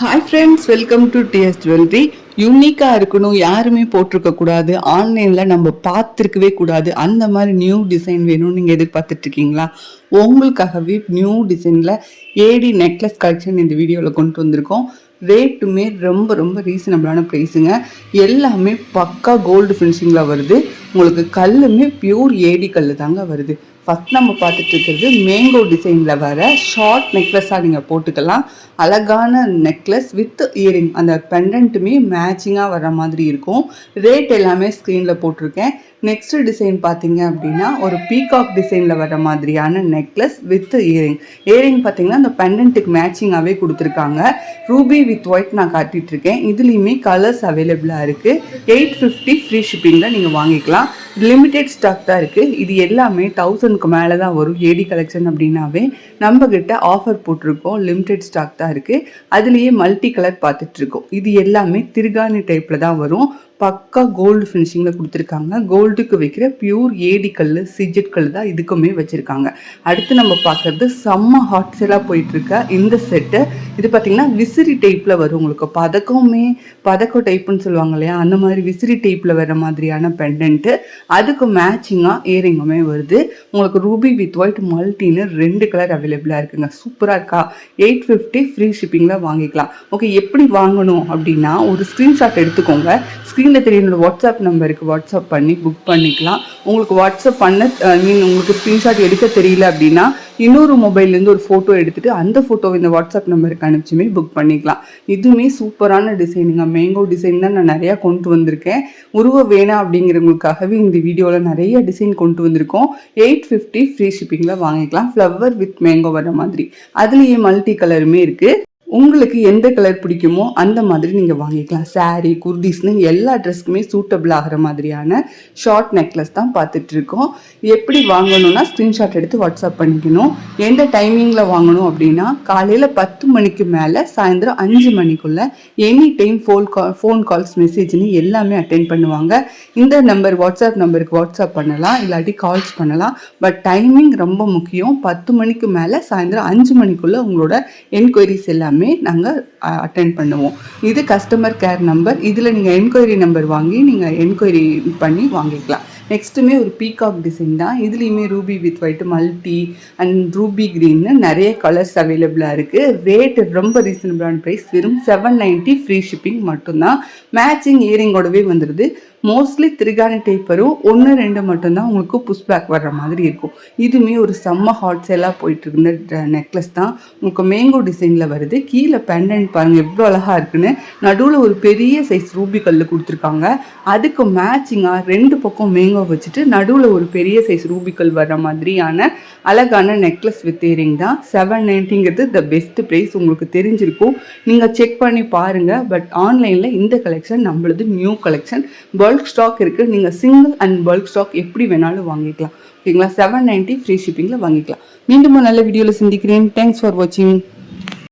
Hi friends welcome to TS jewellery யூனிக்காக இருக்கணும் யாருமே போட்டிருக்கக்கூடாது ஆன்லைனில் நம்ம பார்த்துருக்கவே கூடாது. அந்த மாதிரி நியூ டிசைன் வேணும்னு நீங்கள் எதிர்பார்த்துட்டு இருக்கீங்களா உங்களுக்காகவே நியூ டிசைனில் ஏடி நெக்லஸ் கலெக்ஷன் இந்த வீடியோவில் கொண்டு வந்திருக்கோம். ரேட்டுமே ரொம்ப ரொம்ப ரீசனபிளான ப்ரைஸுங்க எல்லாமே பக்கா கோல்டு ஃபினிஷிங்கில் வருது. உங்களுக்கு கல்லுமே பியூர் ஏடி கல் தாங்க வருது. ஃபஸ்ட் நம்ம பார்த்துட்டு இருக்கிறது மேங்கோ டிசைனில் வர ஷார்ட் நெக்லஸாக நீங்கள் போட்டுக்கலாம். அழகான நெக்லஸ் வித் இயரிங் அந்த பெண்டன்ட்டுமே மேட்சிங்காக வர மாதிரி இருக்கும். ரேட் எல்லாமே ஸ்க்ரீனில் போட்டிருக்கேன். நெக்ஸ்ட் டிசைன் பார்த்தீங்க அப்படின்னா ஒரு பீகாக் டிசைனில் வர மாதிரியான நெக்லஸ் வித் இயரிங் இயரிங் பார்த்தீங்கன்னா அந்த பெண்டன்ட்டுக்கு மேட்சிங்காகவே கொடுத்துருக்காங்க. ரூபி வித் ஒயிட் நான் காட்டிகிட்ருக்கேன் இதுலேயுமே கலர்ஸ் அவைலபிளாக இருக்குது எயிட் ஃபிஃப்டி ஃப்ரீ ஷிப்பிங்கில் நீங்கள் வாங்கிக்கலாம். லிமிடெட் ஸ்டாக் தான் இருக்குது இது எல்லாமே தௌசண்ட்க்கு மேலே தான் வரும். ஏடி கலெக்ஷன் அப்படின்னாவே நம்ம கிட்ட ஆஃபர் போட்டிருக்கோம். லிமிடெட் ஸ்டாக் தான் இருக்குது அதுலேயே மல்டி கலர் பார்த்துட்ருக்கோம் இது எல்லாமே திருகாணி டைப்பில் தான் வரும். பக்கா கோல்டு ஃபினிஷிங்கில் கொடுத்துருக்காங்க. கோல்டுக்கு வைக்கிற பியூர் ஏடி கல் சிஜெட் கல் தான் இதுக்குமே வச்சுருக்காங்க. அடுத்து நம்ம பார்க்குறது செம்ம ஹாட் சேலாக போயிட்டுருக்க இந்த செட்டு இது பார்த்திங்கன்னா விசிறி டைப்பில் வரும் உங்களுக்கு. பதக்கமே பதக்கம் டைப்புன்னு சொல்லுவாங்க இல்லையா? அந்த மாதிரி விசிறி டைப்பில் வர மாதிரியான பெண்டன்ட்டு அதுக்கு மேட்சிங்காக இயரிங்குமே வருது. உங்களுக்கு ரூபி வித் ஒயிட் மல்டின்னு ரெண்டு கலர் அவைலபிளாக இருக்குங்க. சூப்பராக இருக்கா? எயிட் ஃபிஃப்டி ஃப்ரீ ஷிப்பிங்கில் வாங்கிக்கலாம். ஓகே எப்படி வாங்கணும் அப்படின்னா ஒரு ஸ்க்ரீன்ஷாட் எடுத்துக்கோங்க. ஸ்க்ரீனில் தெரியுற வாட்ஸ்அப் நம்பருக்கு வாட்ஸ்அப் பண்ணி புக் பண்ணிக்கலாம். உங்களுக்கு வாட்ஸ்அப் பண்ண ஐ மீன் உங்களுக்கு ஸ்க்ரீன்ஷாட் எடுக்க தெரியல அப்படின்னா இன்னொரு மொபைல்லேருந்து ஒரு ஃபோட்டோ எடுத்துகிட்டு அந்த ஃபோட்டோவை இந்த வாட்ஸ்அப் நம்பருக்கு அனுப்பிச்சுமே புக் பண்ணிக்கலாம். இதுவுமே சூப்பரான டிசைனுங்க மேங்கோ டிசைன் தான் நான் நிறையா கொண்டு வந்திருக்கேன். உருவ வேணாம் அப்படிங்கிறவங்களுக்காகவே இந்த வீடியோவில் நிறைய டிசைன் கொண்டு வந்திருக்கோம். எயிட் ஃபிஃப்டி ஃப்ரீ ஷிப்பிங்கில் வாங்கிக்கலாம். ஃப்ளவர் வித் மேங்கோ வர மாதிரி. அதுலேயே மல்டி கலருமே இருக்குது உங்களுக்கு எந்த கலர் பிடிக்குமோ அந்த மாதிரி நீங்கள் வாங்கிக்கலாம். சாரீ குர்தீஸ்னு எல்லா ட்ரெஸ்க்குமே சூட்டபிள் ஆகிற மாதிரியான ஷார்ட் நெக்லஸ் தான் பார்த்துட்டு இருக்கோம். எப்படி வாங்கணும்னா ஸ்க்ரீன்ஷாட் எடுத்து வாட்ஸ்அப் பண்ணிக்கணும். எந்த டைமிங்கில் வாங்கணும் அப்படின்னா காலையில் பத்து மணிக்கு மேலே சாயந்தரம் அஞ்சு மணிக்குள்ளே any time phone call phone calls மெசேஜ்னு எல்லாமே அட்டென்ட் பண்ணுவாங்க. இந்த நம்பர் வாட்ஸ்அப் நம்பருக்கு வாட்ஸ்அப் பண்ணலாம் இல்லாட்டி கால்ஸ் பண்ணலாம். பட் டைமிங் ரொம்ப முக்கியம். பத்து மணிக்கு மேலே சாயந்தரம் அஞ்சு மணிக்குள்ளே உங்களோட என்கொயரிஸ் எல்லாமே நாங்கள் அட்டென்ட் பண்ணுவோம். இது கஸ்டமர் கேர் நம்பர் இதில் நீங்கள் என்கொயரி நம்பர் வாங்கி நீங்கள் என்கொயரி பண்ணி வாங்கிக்கலாம். நெக்ஸ்ட்டுமே ஒரு பீகாக் டிசைன் தான். இதுலேயுமே ruby with white multi and ruby க்ரீன்னு நிறைய கலர்ஸ் அவைலபிளாக இருக்குது ரேட் ரொம்ப ரீசனபிளான ப்ரைஸ் வெறும் செவன் நைன்ட்டி ஃப்ரீ ஷிப்பிங் மட்டும்தான். மேட்சிங் இயரிங்கோடவே வந்துடுது மோஸ்ட்லி திரிகான டைப் வரும் ஒன்று ரெண்டு மட்டும்தான் உங்களுக்கு புஷ் பேக் வர்ற மாதிரி இருக்கும். இதுவுமே ஒரு செம்ம ஹாட் சேலாக போயிட்டு இருந்த நெக்லஸ் தான். உங்களுக்கு மேங்கோ டிசைனில் வருது. கீழே பெண்டன்ட் பாருங்கள் எவ்வளோ அழகாக இருக்குன்னு. நடுவில் ஒரு பெரிய சைஸ் ரூபி கல் கொடுத்துருக்காங்க. அதுக்கு மேட்சிங்காக ரெண்டு பக்கம் மேங்கோ வச்சுட்டு நடுவில் ஒரு பெரிய சைஸ் ரூபிக்கல் வர வர்ற மாதிரியான அழகான நெக்லஸ் வித் இயரிங் தான். செவன் நைன்ட்டிங்கிறது த பெஸ்ட் ப்ரைஸ் உங்களுக்கு தெரிஞ்சிருக்கும். நீங்கள் செக் பண்ணி பாருங்கள் பட் ஆன்லைனில் இந்த கலெக்ஷன் நம்மளது நியூ கலெக்ஷன் பல்க் ஸ்டாக் இருக்குது நீங்கள் சிங்கிள் அண்ட் பல்க் ஸ்டாக் எப்படி வேணாலும் வாங்கிக்கலாம். ஓகேங்களா? செவன் நைன்ட்டி ஃப்ரீ ஷிப்பிங்கில் வாங்கிக்கலாம். மீண்டும் நல்ல வீடியோவில் சந்திக்கிறேன். தேங்க்ஸ் ஃபார் வாட்சிங்